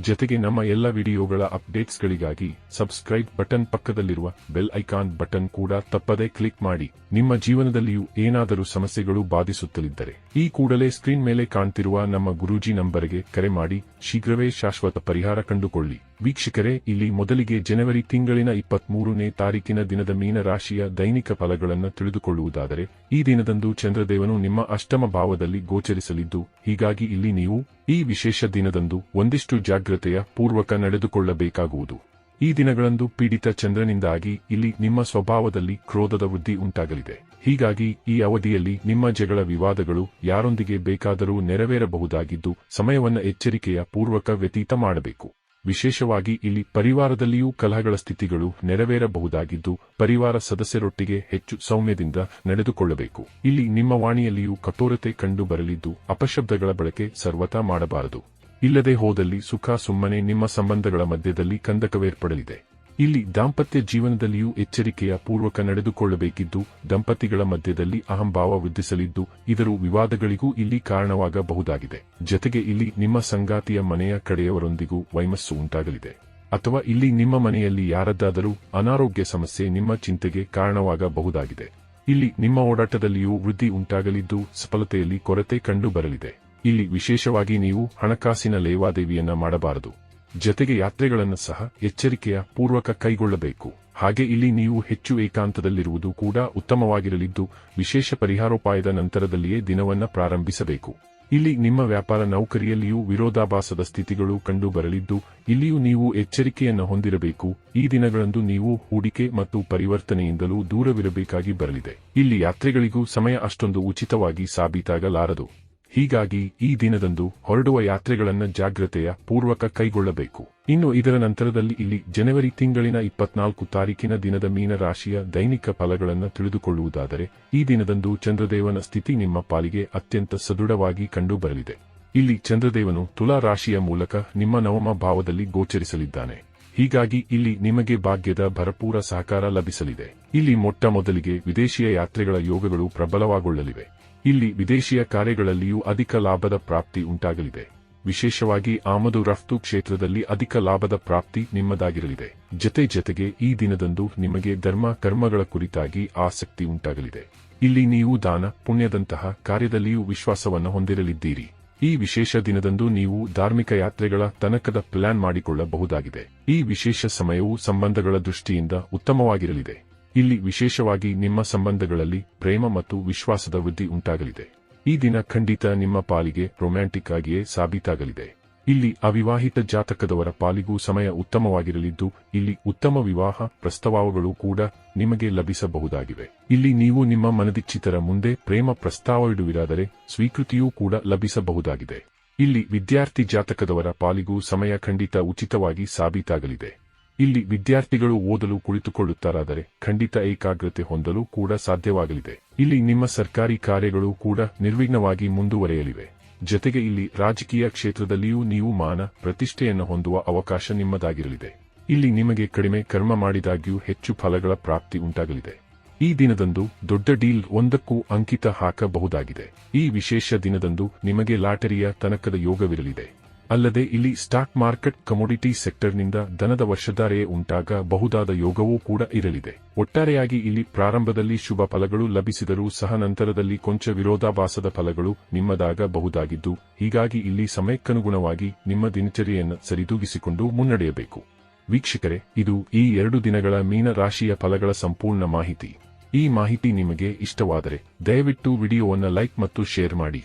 ಜೊತೆಗೆ ನಮ್ಮ ಎಲ್ಲ ವಿಡಿಯೋಗಳ ಅಪ್ಡೇಟ್ಸ್ಗಳಿಗಾಗಿ ಸಬ್ಸ್ಕ್ರೈಬ್ ಬಟನ್ ಪಕ್ಕದಲ್ಲಿರುವ ಬೆಲ್ ಐಕಾನ್ ಬಟನ್ ಕೂಡ ತಪ್ಪದೇ ಕ್ಲಿಕ್ ಮಾಡಿ. ನಿಮ್ಮ ಜೀವನದಲ್ಲಿಯೂ ಏನಾದರೂ ಸಮಸ್ಯೆಗಳು ಬಾಧಿಸುತ್ತಲಿದ್ದರೆ ಈ ಕೂಡಲೇ ಸ್ಕ್ರೀನ್ ಮೇಲೆ ಕಾಣ್ತಿರುವ ನಮ್ಮ ಗುರೂಜಿ ನಂಬರ್ಗೆ ಕರೆ ಮಾಡಿ. ಶೀಘ್ರವೇ ಶಾಶ್ವತ ಪರಿಹಾರ ಕಂಡುಕೊಳ್ಳಿ. ವೀಕ್ಷಕರೇ, ಇಲ್ಲಿ ಮೊದಲಿಗೆ ಜನವರಿ ತಿಂಗಳಿನ ಇಪ್ಪತ್ಮೂರನೇ ತಾರೀಕಿನ ದಿನದ ಮೀನರಾಶಿಯ ದೈನಿಕ ಫಲಗಳನ್ನು ತಿಳಿದುಕೊಳ್ಳುವುದಾದರೆ, ಈ ದಿನದಂದು ಚಂದ್ರದೇವನು ನಿಮ್ಮ ಅಷ್ಟಮ ಭಾವದಲ್ಲಿ ಗೋಚರಿಸಲಿದ್ದು, ಹೀಗಾಗಿ ಇಲ್ಲಿ ನೀವು ಈ ವಿಶೇಷ ದಿನದಂದು ಒಂದಿಷ್ಟು ಜಾಗ್ರತೆಯ ಪೂರ್ವಕ ನಡೆದುಕೊಳ್ಳಬೇಕಾಗುವುದು. ಈ ದಿನಗಳಂದು ಪೀಡಿತ ಚಂದ್ರನಿಂದಾಗಿ ಇಲ್ಲಿ ನಿಮ್ಮ ಸ್ವಭಾವದಲ್ಲಿ ಕ್ರೋಧದ ವೃದ್ಧಿ ಉಂಟಾಗಲಿದೆ. ಹೀಗಾಗಿ ಈ ಅವಧಿಯಲ್ಲಿ ನಿಮ್ಮ ಜಗಳ ವಿವಾದಗಳು ಯಾರೊಂದಿಗೆ ಬೇಕಾದರೂ ನೆರವೇರಬಹುದಾಗಿದ್ದು, ಸಮಯವನ್ನು ಎಚ್ಚರಿಕೆಯ ಪೂರ್ವಕ ವ್ಯತೀತ ಮಾಡಬೇಕು. ವಿಶೇಷವಾಗಿ ಇಲ್ಲಿ ಪರಿವಾರದಲ್ಲಿಯೂ ಕಲಹಗಳ ಸ್ಥಿತಿಗಳು ನೆರವೇರಬಹುದಾಗಿದ್ದು, ಪರಿವಾರ ಸದಸ್ಯರೊಟ್ಟಿಗೆ ಹೆಚ್ಚು ಸೌಮ್ಯದಿಂದ ನಡೆದುಕೊಳ್ಳಬೇಕು. ಇಲ್ಲಿ ನಿಮ್ಮ ವಾಣಿಯಲ್ಲಿಯೂ ಕಠೋರತೆ ಕಂಡು ಬರಲಿದ್ದು ಅಪಶಬ್ದಗಳ ಬಳಕೆ ಸರ್ವತಾ ಮಾಡಬಾರದು. ಇಲ್ಲದೆ ಹೋದಲ್ಲಿ ಸುಖ ಸುಮ್ಮನೆ ನಿಮ್ಮ ಸಂಬಂಧಗಳ ಮಧ್ಯದಲ್ಲಿ ಕಂದಕವೇರ್ಪಡಲಿದೆ. ಇಲ್ಲಿ ದಾಂಪತ್ಯ ಜೀವನದಲ್ಲಿಯೂ ಎಚ್ಚರಿಕೆಯ ಪೂರ್ವಕ ನಡೆದುಕೊಳ್ಳಬೇಕಿದ್ದು, ದಂಪತಿಗಳ ಮಧ್ಯದಲ್ಲಿ ಅಹಂಭಾವ ವೃದ್ಧಿಸಲಿದ್ದು, ಇದರು ವಿವಾದಗಳಿಗೂ ಇಲ್ಲಿ ಕಾರಣವಾಗಬಹುದಾಗಿದೆ. ಜತೆಗೆ ಇಲ್ಲಿ ನಿಮ್ಮ ಸಂಗಾತಿಯ ಮನೆಯ ಕಡೆಯವರೊಂದಿಗೂ ವೈಮಸ್ಸು ಉಂಟಾಗಲಿದೆ. ಅಥವಾ ಇಲ್ಲಿ ನಿಮ್ಮ ಮನೆಯಲ್ಲಿ ಯಾರದ್ದಾದರೂ ಅನಾರೋಗ್ಯ ಸಮಸ್ಯೆ ನಿಮ್ಮ ಚಿಂತೆಗೆ ಕಾರಣವಾಗಬಹುದಾಗಿದೆ. ಇಲ್ಲಿ ನಿಮ್ಮ ಓಡಾಟದಲ್ಲಿಯೂ ವೃದ್ಧಿ ಉಂಟಾಗಲಿದ್ದು, ಸಫಲತೆಯಲ್ಲಿ ಕೊರತೆ ಕಂಡು ಬರಲಿದೆ ಇಲ್ಲಿ ವಿಶೇಷವಾಗಿ ನೀವು ಹಣಕಾಸಿನ ಲೇವಾದೇವಿಯನ್ನ ಮಾಡಬಾರದು. ಜತೆಗೆ ಯಾತ್ರೆಗಳನ್ನು ಸಹ ಎಚ್ಚರಿಕೆಯ ಪೂರ್ವಕ ಕೈಗೊಳ್ಳಬೇಕು. ಹಾಗೆ ಇಲ್ಲಿ ನೀವು ಹೆಚ್ಚು ಏಕಾಂತದಲ್ಲಿರುವುದು ಕೂಡ ಉತ್ತಮವಾಗಿರಲಿದ್ದು, ವಿಶೇಷ ಪರಿಹಾರೋಪಾಯದ ನಂತರದಲ್ಲಿಯೇ ದಿನವನ್ನ ಪ್ರಾರಂಭಿಸಬೇಕು. ಇಲ್ಲಿ ನಿಮ್ಮ ವ್ಯಾಪಾರ ನೌಕರಿಯಲ್ಲಿಯೂ ವಿರೋಧಾಭಾಸದ ಸ್ಥಿತಿಗಳು ಕಂಡು ಬರಲಿದ್ದು ಇಲ್ಲಿಯೂ ನೀವು ಎಚ್ಚರಿಕೆಯನ್ನು ಹೊಂದಿರಬೇಕು. ಈ ದಿನಗಳಂದು ನೀವು ಹೂಡಿಕೆ ಮತ್ತು ಪರಿವರ್ತನೆಯಿಂದಲೂ ದೂರವಿರಬೇಕಾಗಿ ಬರಲಿದೆ. ಇಲ್ಲಿ ಯಾತ್ರೆಗಳಿಗೂ ಸಮಯ ಅಷ್ಟೊಂದು ಉಚಿತವಾಗಿ ಸಾಬೀತಾಗಲಾರದು. ಹೀಗಾಗಿ ಈ ದಿನದಂದು ಹೊರಡುವ ಯಾತ್ರೆಗಳನ್ನು ಜಾಗ್ರತೆಯ ಪೂರ್ವಕ ಕೈಗೊಳ್ಳಬೇಕು. ಇನ್ನು ಇದರ ನಂತರದಲ್ಲಿ ಇಲ್ಲಿ ಜನವರಿ ತಿಂಗಳಿನ ಇಪ್ಪತ್ನಾಲ್ಕು ತಾರೀಕಿನ ದಿನದ ಮೀನರಾಶಿಯ ದೈನಿಕ ಫಲಗಳನ್ನು ತಿಳಿದುಕೊಳ್ಳುವುದಾದರೆ, ಈ ದಿನದಂದು ಚಂದ್ರದೇವನ ಸ್ಥಿತಿ ನಿಮ್ಮ ಪಾಲಿಗೆ ಅತ್ಯಂತ ಸದೃಢವಾಗಿ ಕಂಡುಬರಲಿದೆ. ಇಲ್ಲಿ ಚಂದ್ರದೇವನು ತುಲಾ ರಾಶಿಯ ಮೂಲಕ ನಿಮ್ಮ ನವಮ ಭಾವದಲ್ಲಿ ಗೋಚರಿಸಲಿದ್ದಾನೆ. ಹೀಗಾಗಿ ಇಲ್ಲಿ ನಿಮಗೆ ಭಾಗ್ಯದ ಭರಪೂರ ಸಹಕಾರ ಲಭಿಸಲಿದೆ. ಇಲ್ಲಿ ಮೊಟ್ಟ ಮೊದಲಿಗೆ ವಿದೇಶಿಯ ಯಾತ್ರೆಗಳ ಯೋಗಗಳು ಪ್ರಬಲವಾಗೊಳ್ಳಲಿವೆ. ಇಲ್ಲಿ ವಿದೇಶಿಯ ಕಾರ್ಯಗಳಲ್ಲಿಯೂ ಅಧಿಕ ಲಾಭದ ಪ್ರಾಪ್ತಿ ಉಂಟಾಗಲಿದೆ. ವಿಶೇಷವಾಗಿ ಆಮದು ರಫ್ತು ಕ್ಷೇತ್ರದಲ್ಲಿ ಅಧಿಕ ಲಾಭದ ಪ್ರಾಪ್ತಿ ನಿಮ್ಮದಾಗಿರಲಿದೆ. ಜತೆ ಜತೆಗೆ ಈ ದಿನದಂದು ನಿಮಗೆ ಧರ್ಮ ಕರ್ಮಗಳ ಕುರಿತಾಗಿ ಆಸಕ್ತಿ ಉಂಟಾಗಲಿದೆ. ಇಲ್ಲಿ ನೀವು ದಾನ, ಪುಣ್ಯದಂತಹ ಕಾರ್ಯದಲ್ಲಿಯೂ ವಿಶ್ವಾಸವನ್ನು ಹೊಂದಿರಲಿದ್ದೀರಿ. ಈ ವಿಶೇಷ ದಿನದಂದು ನೀವು ಧಾರ್ಮಿಕ ಯಾತ್ರೆಗಳ ತನಕದ ಪ್ಲಾನ್ ಮಾಡಿಕೊಳ್ಳಬಹುದಾಗಿದೆ. ಈ ವಿಶೇಷ ಸಮಯವು ಸಂಬಂಧಗಳ ದೃಷ್ಟಿಯಿಂದ ಉತ್ತಮವಾಗಿರಲಿದೆ. ಇಲ್ಲಿ ವಿಶೇಷವಾಗಿ ನಿಮ್ಮ ಸಂಬಂಧಗಳಲ್ಲಿ ಪ್ರೇಮ ಮತ್ತು ವಿಶ್ವಾಸದ ವೃದ್ಧಿ ಉಂಟಾಗಲಿದೆ. ಈ ದಿನ ಖಂಡಿತ ನಿಮ್ಮ ಪಾಲಿಗೆ ರೊಮ್ಯಾಂಟಿಕ್ ಆಗಿಯೇ ಸಾಬೀತಾಗಲಿದೆ. ಇಲ್ಲಿ ಅವಿವಾಹಿತ ಜಾತಕದವರ ಪಾಲಿಗೂ ಸಮಯ ಉತ್ತಮವಾಗಿರಲಿದ್ದು, ಇಲ್ಲಿ ಉತ್ತಮ ವಿವಾಹ ಪ್ರಸ್ತಾವಗಳು ಕೂಡ ನಿಮಗೆ ಲಭಿಸಬಹುದಾಗಿವೆ. ಇಲ್ಲಿ ನೀವು ನಿಮ್ಮ ಮನದಿಚ್ಛಿತರ ಮುಂದೆ ಪ್ರೇಮ ಪ್ರಸ್ತಾವ ಇಡುವಿರಾದರೆ ಸ್ವೀಕೃತಿಯೂ ಕೂಡ ಲಭಿಸಬಹುದಾಗಿದೆ. ಇಲ್ಲಿ ವಿದ್ಯಾರ್ಥಿ ಜಾತಕದವರ ಪಾಲಿಗೂ ಸಮಯ ಖಂಡಿತ ಉಚಿತವಾಗಿ ಸಾಬೀತಾಗಲಿದೆ. ಇಲ್ಲಿ ವಿದ್ಯಾರ್ಥಿಗಳು ಓದಲು ಕುಳಿತುಕೊಳ್ಳುತ್ತಾರಾದರೆ ಖಂಡಿತ ಏಕಾಗ್ರತೆ ಹೊಂದಲು ಕೂಡ ಸಾಧ್ಯವಾಗಲಿದೆ. ಇಲ್ಲಿ ನಿಮ್ಮ ಸರ್ಕಾರಿ ಕಾರ್ಯಗಳು ಕೂಡ ನಿರ್ವಿಘ್ನವಾಗಿ ಮುಂದುವರೆಯಲಿವೆ. ಜತೆಗೆ ಇಲ್ಲಿ ರಾಜಕೀಯ ಕ್ಷೇತ್ರದಲ್ಲಿಯೂ ನೀವು ಮಾನ, ಪ್ರತಿಷ್ಠೆಯನ್ನು ಹೊಂದುವ ಅವಕಾಶ ನಿಮ್ಮದಾಗಿರಲಿದೆ. ಇಲ್ಲಿ ನಿಮಗೆ ಕಡಿಮೆ ಕರ್ಮ ಮಾಡಿದಾಗ್ಯೂ ಹೆಚ್ಚು ಫಲಗಳ ಪ್ರಾಪ್ತಿ ಉಂಟಾಗಲಿದೆ. ಈ ದಿನದಂದು ದೊಡ್ಡ ಡೀಲ್ ಒಂದಕ್ಕೂ ಅಂಕಿತ ಹಾಕಬಹುದಾಗಿದೆ. ಈ ವಿಶೇಷ ದಿನದಂದು ನಿಮಗೆ ಲಾಟರಿಯ ತನಕದ ಯೋಗವಿರಲಿದೆ. ಅಲ್ಲದೆ ಇಲ್ಲಿ ಸ್ಟಾಕ್ ಮಾರ್ಕೆಟ್ ಕಮೋಡಿಟಿ ಸೆಕ್ಟರ್ನಿಂದ ದನದ ವರ್ಷಧಾರೆಯೇ ಉಂಟಾಗಬಹುದಾದ ಯೋಗವೂ ಕೂಡ ಇರಲಿದೆ. ಒಟ್ಟಾರೆಯಾಗಿ ಇಲ್ಲಿ ಪ್ರಾರಂಭದಲ್ಲಿ ಶುಭ ಫಲಗಳು ಲಭಿಸಿದರೂ ಸಹ ನಂತರದಲ್ಲಿ ಕೊಂಚ ವಿರೋಧಾಭಾಸದ ಫಲಗಳು ನಿಮ್ಮದಾಗಬಹುದಾಗಿದ್ದು ಹೀಗಾಗಿ ಇಲ್ಲಿ ಸಮಯಕ್ಕನುಗುಣವಾಗಿ ನಿಮ್ಮ ದಿನಚರಿಯನ್ನು ಸರಿದೂಗಿಸಿಕೊಂಡು ಮುನ್ನಡೆಯಬೇಕು. ವೀಕ್ಷಕರೇ, ಇದು ಈ ಎರಡು ದಿನಗಳ ಮೀನ ರಾಶಿಯ ಫಲಗಳ ಸಂಪೂರ್ಣ ಮಾಹಿತಿ. ಈ ಮಾಹಿತಿ ನಿಮಗೆ ಇಷ್ಟವಾದರೆ ದಯವಿಟ್ಟು ವಿಡಿಯೋವನ್ನು ಲೈಕ್ ಮತ್ತು ಶೇರ್ ಮಾಡಿ.